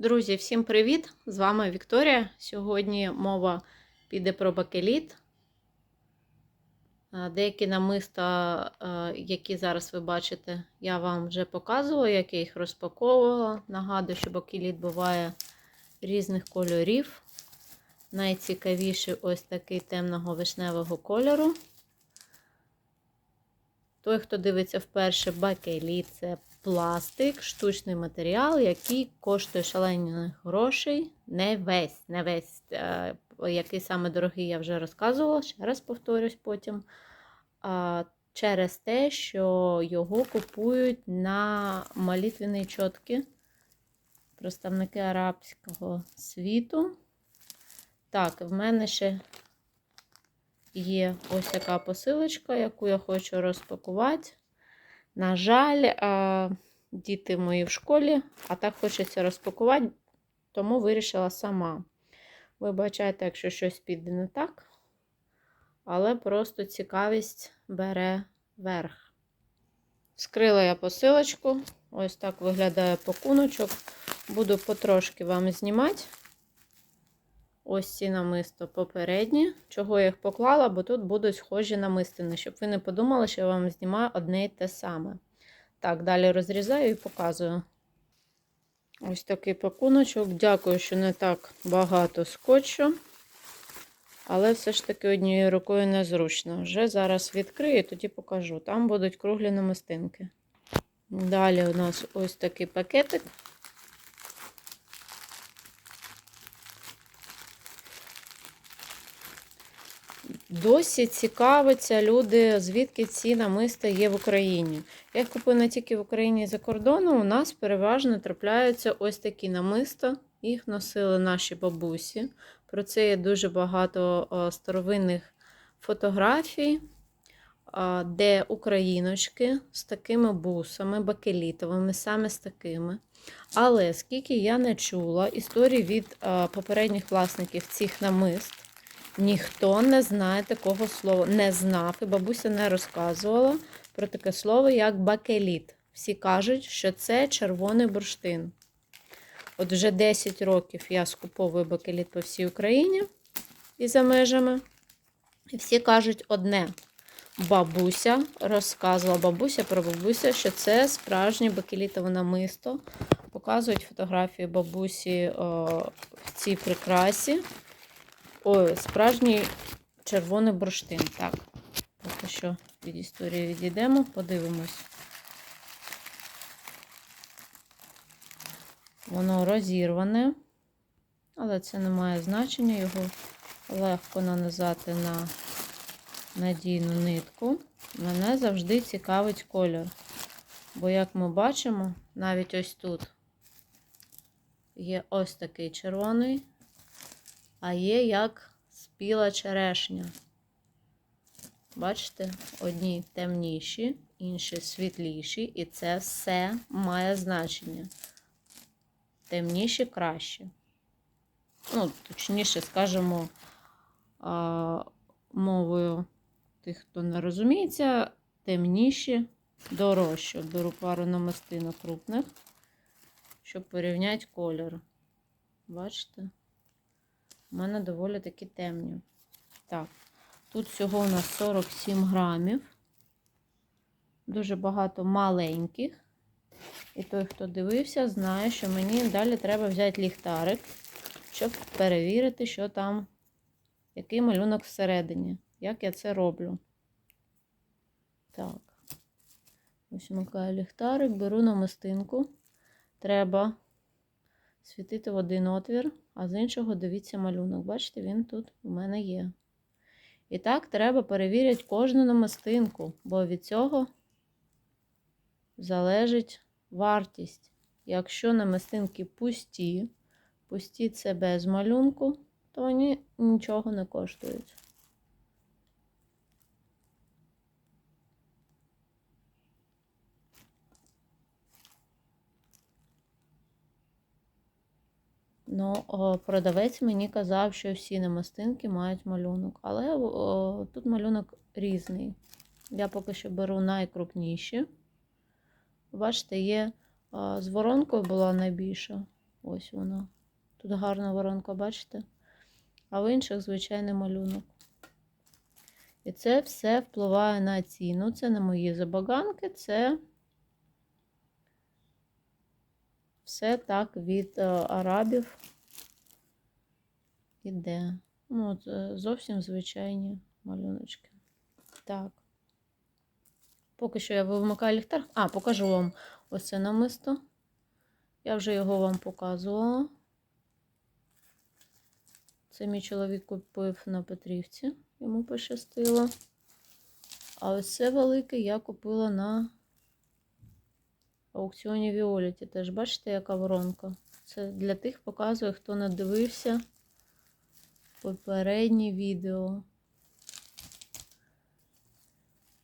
Друзі, всім привіт! З вами Вікторія. Сьогодні мова піде про бакеліт. Деякі намиста, які зараз ви бачите, я вам вже показувала, як я їх розпаковувала. Нагадую, що бакеліт буває різних кольорів. Найцікавіший ось такий темного вишневого кольору. Той, хто дивиться вперше, бакеліт це пластик, штучний матеріал, який коштує шалених грошей. Не весь, не весь, е, який саме дорогий, я вже розказувала, ще раз повторюсь потім. Через те, що його купують на молитвені чотки представники арабського світу. Так, в мене ще є ось така посилочка, яку я хочу розпакувати. На жаль, діти мої в школі, а так хочеться розпакувати, тому вирішила сама. Вибачайте, якщо щось піде не так, але просто цікавість бере верх. Вскрила я посилочку, ось так виглядає пакуночок. Буду потрошки вам знімати. Ось ці намисто попередні. Чого я їх поклала, бо тут будуть схожі намистини, щоб ви не подумали, що я вам знімаю одне і те саме. Так, далі розрізаю і показую. Ось такий пакуночок. Дякую, що не так багато скотчу. Але все ж таки однією рукою незручно. Вже зараз відкрию, тоді покажу. Там будуть круглі намистинки. Далі у нас ось такий пакетик. Досі цікавиться люди, звідки ці намиста є в Україні. Я їх купую не тільки в Україні за кордоном. У нас переважно трапляються ось такі намиста. Їх носили наші бабусі. Про це є дуже багато старовинних фотографій, де україночки з такими бусами, бакелітовими, саме з такими. Але скільки я не чула історії від попередніх власників цих намист. Ніхто не знає такого слова, не знав, і бабуся не розказувала про таке слово, як бакеліт. Всі кажуть, що це червоний бурштин. От вже 10 років я скуповую бакеліт по всій Україні і за межами. І всі кажуть одне. Бабуся розказувала бабуся про бабуся, що це справжнє бакелітове намисто. Показують фотографії бабусі о, в цій прикрасі. Ой, справжній червоний бурштин. Так, поки що від історії відійдемо, подивимось. Воно розірване, але це не має значення, його легко нанизати на надійну нитку. Мене завжди цікавить кольор. Бо, як ми бачимо, навіть ось тут є ось такий червоний а є як спіла черешня. Бачите, одні темніші, інші світліші, і це все має значення. Темніші краще. Ну, точніше, скажемо, мовою тих, хто не розуміється, темніші дорожче. Беру пару намистинок крупних, щоб порівняти кольор. Бачите? У мене доволі таки темні. Так, тут всього у нас 47 грамів. Дуже багато маленьких. І той, хто дивився, знає, що мені далі треба взяти ліхтарик, щоб перевірити, що там, який малюнок всередині. Як я це роблю. Так, ось вмикаю ліхтарик, беру намистинку. Треба світити в один отвір, а з іншого дивіться малюнок. Бачите, він тут у мене є. І так, треба перевірити кожну намистинку, бо від цього залежить вартість. Якщо намистинки пусті, пусті це без малюнку, то вони нічого не коштують. Ну, продавець мені казав, що всі намистинки мають малюнок. Але о, тут малюнок різний. Я поки що беру найкрупніші. Бачите, є з воронкою була найбільша. Ось воно. Тут гарна воронка, бачите? А в інших звичайний малюнок. І це все впливає на ціну. Це не мої забаганки, це все так від е, арабів іде. Ну, от, е, зовсім звичайні малюночки. Так. Поки що я вимикаю ліхтар. А, покажу вам ось це намисто. Я вже його вам показувала. Це мій чоловік купив на Петрівці, йому пощастило. А ось це велике я купила на аукціоні Віоліті. Теж бачите, яка воронка? Це для тих показує, хто не дивився попереднє відео.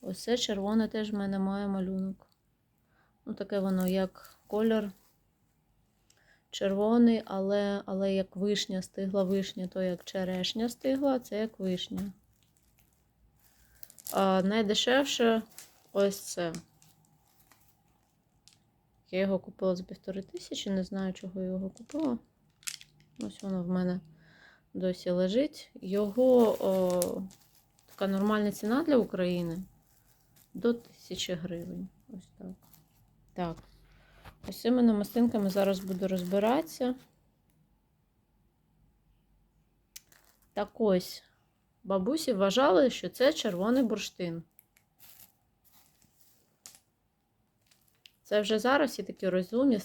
Ось це червоне теж в мене має малюнок. Ну, таке воно як кольор червоний, але, але як вишня стигла вишня, то як черешня стигла, це як вишня. А найдешевше ось це. Я його купила за півтори тисячі, не знаю, чого я його купила. Ось воно в мене досі лежить. Його о, така нормальна ціна для України до 1000 гривень. Ось так. Так. Ось цими намистинками зараз буду розбиратися. Так ось, бабусі вважали, що це червоний бурштин. Це вже зараз всі такі розумні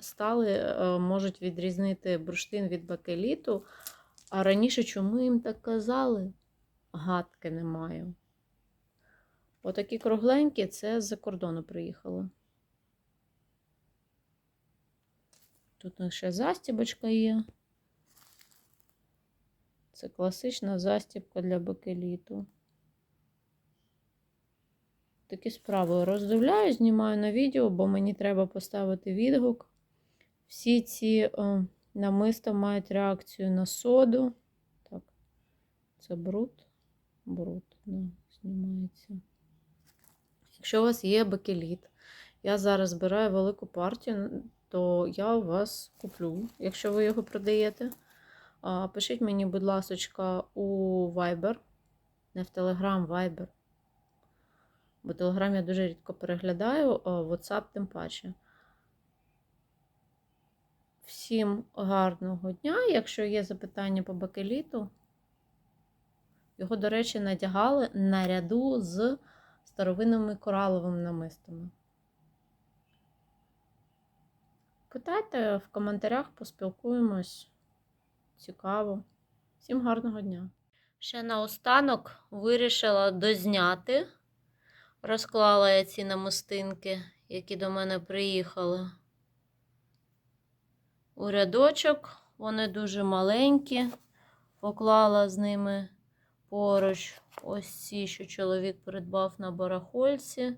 стали, е, можуть відрізнити бурштин від бакеліту. А раніше чому їм так казали? Гадки не маю. Отакі кругленькі це з-за кордону приїхали. Тут ще застібочка є. Це класична застібка для бакеліту. Такі справи роздивляю, знімаю на відео, бо мені треба поставити відгук. Всі ці о, намиста мають реакцію на соду. Так, це бруд. Бруд, да, знімається. Якщо у вас є бакеліт, я зараз збираю велику партію, то я у вас куплю, якщо ви його продаєте. Пишіть мені, будь ласка, у Viber, не в Telegram, Viber. Бо Telegram я дуже рідко переглядаю, а WhatsApp тим паче. Всім гарного дня. Якщо є запитання по бакеліту, його, до речі, надягали наряду з старовинними кораловими намистами. Питайте в коментарях, поспілкуємось. Цікаво. Всім гарного дня. Ще наостанок вирішила дозняти. Розклала я ці намистинки, які до мене приїхали. У рядочок, вони дуже маленькі, поклала з ними поруч ось ці, що чоловік придбав на барахольці.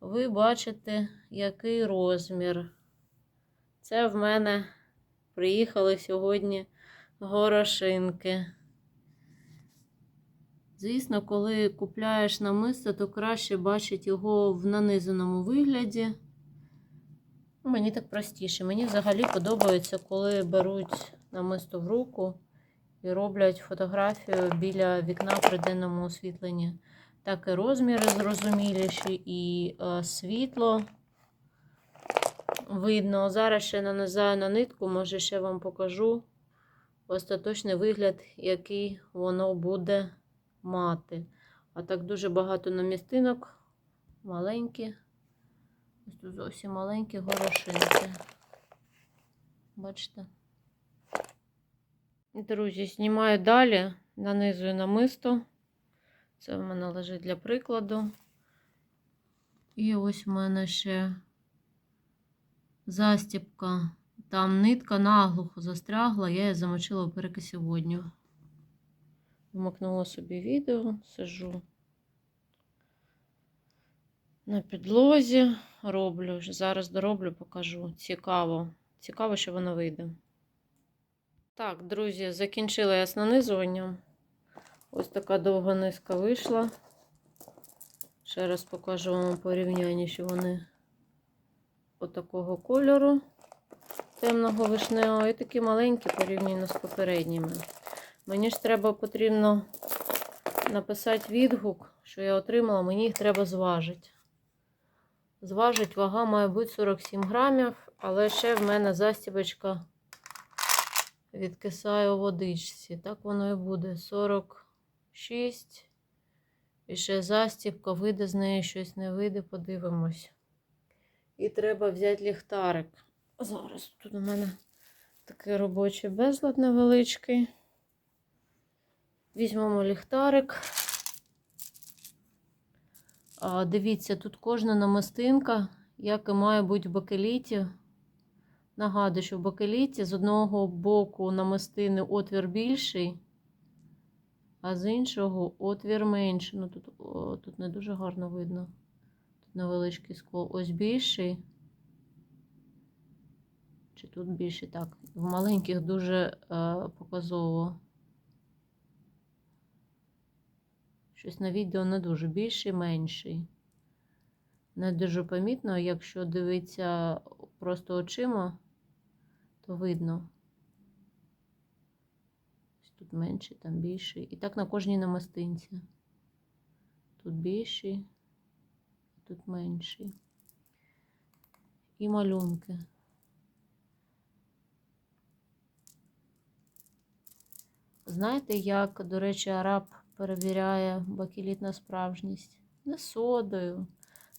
Ви бачите, який розмір. Це в мене приїхали сьогодні горошинки. Звісно, коли купляєш намисто, то краще бачити його в нанизаному вигляді. Мені так простіше. Мені взагалі подобається, коли беруть намисто в руку і роблять фотографію біля вікна при денному освітленні. Так і розміри зрозуміліші, і е, світло видно. Зараз ще нанизаю на нитку, може ще вам покажу остаточний вигляд, який воно буде мати. А так дуже багато намістинок, маленькі. Ось тут зовсім маленькі горошинки. Бачите? Друзі, знімаю далі, нанизую намисто. Це в мене лежить для прикладу. І ось в мене ще застіпка. Там нитка наглухо застрягла, я її замочила в перекисі водню. Вмикнула собі відео, сижу на підлозі, роблю. Зараз дороблю, покажу. Цікаво. Цікаво, що воно вийде. Так, друзі, закінчила я з нанизуванням. Ось така довга низка вийшла. Ще раз покажу вам порівняння, що вони отакого кольору. темного вишневого і такі маленькі порівняно з попередніми. Мені ж треба потрібно написати відгук, що я отримала, мені їх треба зважити. Зважить вага має бути 47 грамів, але ще в мене застібочка відкисає у водичці. Так воно і буде. 46. І ще застібка, вийде з неї щось не вийде, подивимось. І треба взяти ліхтарик. Зараз тут у мене такий робочий безлад невеличкий. Візьмемо ліхтарик. Дивіться, тут кожна намистинка, як і має бути в бакеліті. Нагадую, що в бакеліті з одного боку намистини отвір більший, а з іншого отвір менший. Ну, тут, о, тут не дуже гарно видно. Тут невеличке скло. Ось більший. Чи тут більший? Так. В маленьких дуже е, показово. Щось на відео не дуже більший, менший. Не дуже помітно, якщо дивитися просто очима, то видно. Тут менший, там більший. І так на кожній намистинці. Тут більший, тут менший. І малюнки. Знаєте, як, до речі, араб перевіряє бакеліт на справжність? Не содою,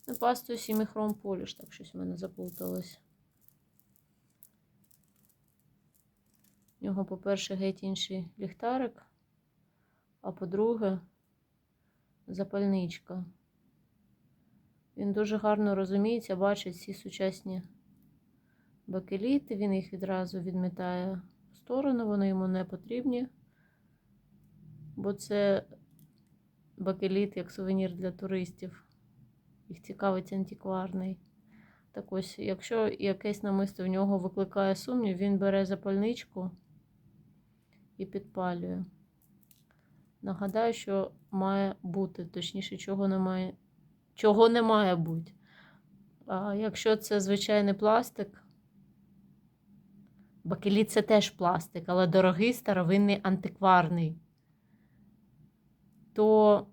не пастою сіміхром поліш, так щось в мене заплуталось. У нього, по-перше, геть інший ліхтарик, а по-друге, запальничка. Він дуже гарно розуміється, бачить всі сучасні бакеліти, він їх відразу відмітає в сторону, вони йому не потрібні бо це бакеліт як сувенір для туристів. Їх цікавить антикварний. Так ось, якщо якесь намисто в нього викликає сумнів, він бере запальничку і підпалює. Нагадаю, що має бути, точніше, чого не має, чого не має бути. А якщо це звичайний пластик, бакеліт це теж пластик, але дорогий старовинний антикварний то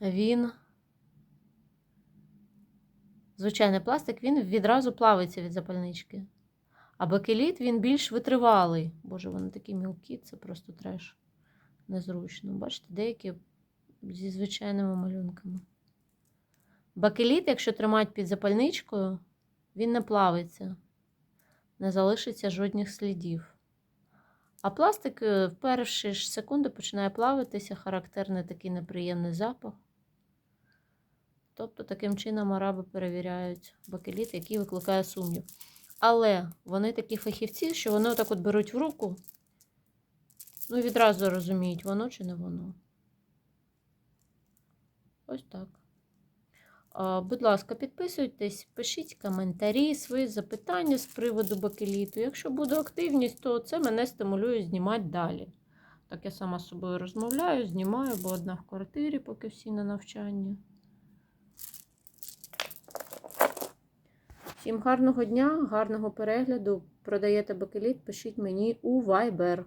він, звичайний пластик, він відразу плавиться від запальнички. А бакеліт він більш витривалий. Боже, вони такі мілкі, це просто треш. Незручно. Бачите, деякі зі звичайними малюнками. Бакеліт, якщо тримати під запальничкою, він не плавиться, не залишиться жодних слідів. А пластик е, в перші ж секунди починає плавитися, характерний такий неприємний запах. Тобто, таким чином араби перевіряють бакеліт, який викликає сумнів. Але вони такі фахівці, що вони отак от беруть в руку, ну і відразу розуміють, воно чи не воно. Ось так. Будь ласка, підписуйтесь, пишіть коментарі, свої запитання з приводу бакеліту. Якщо буде активність, то це мене стимулює знімати далі. Так я сама з собою розмовляю, знімаю, бо одна в квартирі, поки всі на навчанні. Всім гарного дня, гарного перегляду. Продаєте бакеліт, пишіть мені у Viber.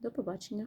До побачення!